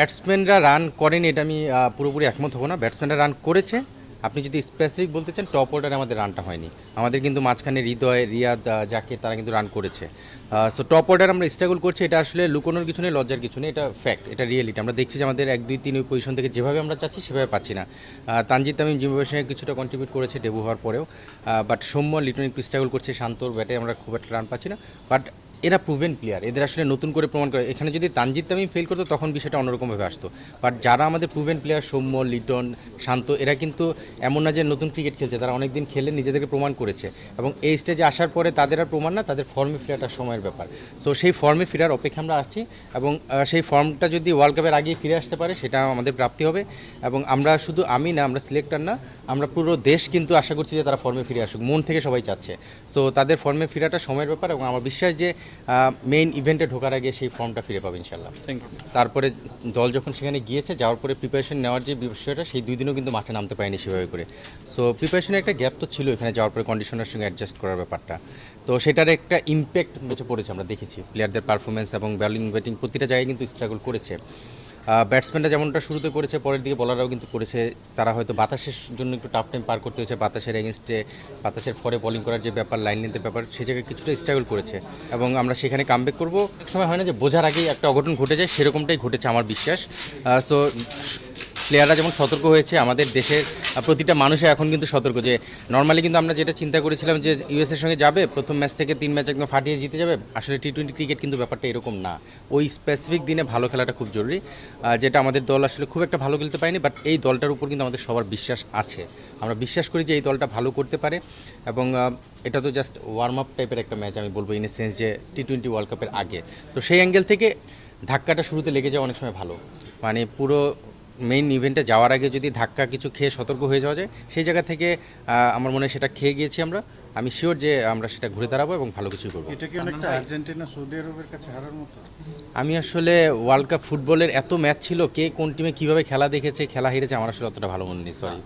ব্যাটসম্যানরা run করেনি এটা আমি পুরোপুরি একমত হব না। ব্যাটসম্যানরা রান করেছে। আপনি যদি স্পেসিফিক বলতে চান টপ অর্ডারে আমাদের রানটা হয়নি। আমাদের কিন্তু মাঝখানে হৃদয় রিয়াদ যাকে তারা কিন্তু রান করেছে। সো টপ অর্ডার আমরা স্ট্রাগল করছি এটা আসলে লুকোনোর কিছু নেই লজ্জার কিছু নেই এটা ফ্যাক্ট এটা রিয়েলিটি আমরা দেখছি যে আমাদের এক দুই তিন ওই পজিশন থেকে যেভাবে আমরা চাচ্ছি সেভাবে পাচ্ছি না। আহ, তানজিদ তামিম জিম্বাবের সঙ্গে কিছুটা কন্ট্রিবিউট করেছে ডেবু হওয়ার পরেও। বাট সৌম্য লিটন একটু স্ট্রাগল করছে শান্তর ব্যাটে আমরা খুব একটা রান পাচ্ছি না। বাট এরা প্রুভেন প্লেয়ার এদের আসলে নতুন করে প্রমাণ করে। এখানে যদি তানজিদ তামিম ফেল করতো, তখন বিষয়টা অন্যরকমভাবে আসতো। বাট যারা আমাদের প্রুভেন প্লেয়ার সৌম্য, লিটন, শান্ত, এরা কিন্তু এমন না যে নতুন ক্রিকেট খেলছে, তারা অনেকদিন খেলে নিজেদেরকে প্রমাণ করেছে। এবং এই স্টেজে আসার পরে তাদের আর প্রমাণ না, তাদের ফর্মে ফেরাটা সময়ের ব্যাপার। সো সেই ফর্মে ফেরার অপেক্ষা আমরা আছি এবং সেই ফর্মটা যদি ওয়ার্ল্ড কাপের আগে ফিরে আসতে পারে, সেটা আমাদের প্রাপ্তি হবে। এবং আমরা শুধু আমি না, আমরা সিলেক্টর না, আমরা পুরো দেশ কিন্তু আশা করছি যে তারা ফর্মে ফিরে আসুক। মন থেকে সবাই চাচ্ছে। সো তাদের ফর্মে ফেরাটা সময়ের ব্যাপার এবং আমার বিশ্বাস যে মেইন ইভেন্টে ঢোকার আগে সেই ফর্মটা ফিরে পাবে ইনশাল্লাহ তারপরে দল যখন সেখানে গিয়েছে যাওয়ার পরে প্রিপারেশন নেওয়ার যে বিষয়টা সেই দুই দিনও কিন্তু মাঠে নামতে পারেনি সেভাবে করে। সো প্রিপারেশনের একটা গ্যাপ তো ছিল এখানে যাওয়ার পরে কন্ডিশনের সঙ্গে অ্যাডজাস্ট করার ব্যাপারটা। তো সেটার একটা ইম্প্যাক্ট ম্যাচে পড়েছে আমরা দেখেছি। প্লেয়ারদের পারফরমেন্স এবং ব্যালিং ব্যাটিং প্রতিটা জায়গায় কিন্তু স্ট্রাগল করেছে। ব্যাটসম্যানরা যেমনটা শুরুতে করেছে, পরের দিকে বলাররাও কিন্তু করেছে। তারা হয়তো বাতাসের জন্য একটু টাফ টাইম পার করতে হয়েছে, বাতাসের এগেনস্টে বাতাসের পরে বলিং করার যে ব্যাপার লাইন লেন্থের ব্যাপার, সে জায়গায় কিছুটা স্ট্রাগল করেছে। এবং আমরা সেখানে কামব্যাক করব। এক সময় হয় না যে বোঝার আগেই একটা অঘটন ঘটে যায়, সেরকমটাই ঘটেছে আমার বিশ্বাস। সো প্লেয়াররা যেমন সতর্ক হয়েছে, আমাদের দেশের প্রতিটা মানুষে এখন কিন্তু সতর্ক যে নর্মালি কিন্তু আমরা যেটা চিন্তা করেছিলাম যে ইউএসের সঙ্গে যাবে, প্রথম ম্যাচ থেকে তিন ম্যাচ একদম ফাটিয়ে জিতে যাবে, আসলে টি টোয়েন্টি ক্রিকেট কিন্তু ব্যাপারটা এরকম না। ওই স্পেসিফিক দিনে ভালো খেলাটা খুব জরুরি যেটা আমাদের দল আসলে খুব একটা ভালো খেলতে পারেনি বাট এই দলটার উপর কিন্তু আমাদের সবার বিশ্বাস আছে। আমরা বিশ্বাস করি যে এই দলটা ভালো করতে পারে, এবং এটা তো জাস্ট ওয়ার্ম আপ টাইপের একটা ম্যাচ আমি বলব ইন এ সেন্স যে টি টোয়েন্টি ওয়ার্ল্ড কাপের আগে। তো সেই অ্যাঙ্গেল থেকে ধাক্কাটা শুরুতে লেগে যাওয়া অনেক সময় ভালো। মানে পুরো মেইন ইভেন্টে যাওয়ার আগে যদি ধাক্কা কিছু খেয়ে সতর্ক হয়ে যাওয়া যায় সেই জায়গা থেকে আমার মনে হয় সেটা খেয়ে গিয়েছি আমরা। আমি শিওর যে আমরা সেটা ঘুরে দাঁড়াবো এবং ভালো কিছু করব। এটা কি অনেকটা আর্জেন্টিনা সৌদি আরবের কাছে হারার মতো? আমি আসলে ওয়ার্ল্ড কাপ ফুটবলের এত ম্যাচ ছিল কে কোন টিমে কীভাবে খেলা দেখেছে খেলা হেরেছে আমার আসলে অতটা ভালো মনে নেই সরি